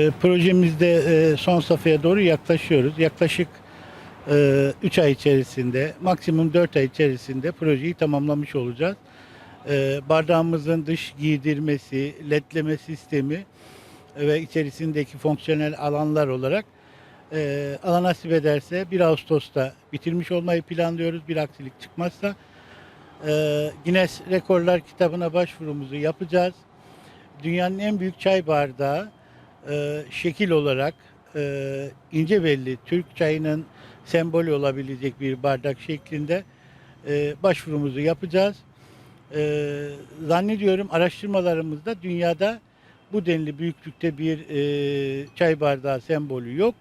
E, Projemizde e, son safhaya doğru yaklaşıyoruz. Yaklaşık 3 ay içerisinde, maksimum 4 ay içerisinde projeyi tamamlamış olacağız. E, Bardağımızın dış giydirmesi, ledleme sistemi ve içerisindeki fonksiyonel alanlar olarak e, Allah nasip ederse 1 Ağustos'ta bitirmiş olmayı planlıyoruz. Bir aksilik çıkmazsa e, Guinness Rekorlar kitabına başvurumuzu yapacağız. Dünyanın en büyük çay bardağı e, şekil olarak e, ince belli Türk çayının sembolü olabilecek bir bardak şeklinde e, başvurumuzu yapacağız. E, zannediyorum araştırmalarımızda dünyada bu denli büyüklükte bir e, çay bardağı sembolü yok.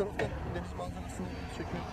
Taraftan deniz manzarasını çekiyor.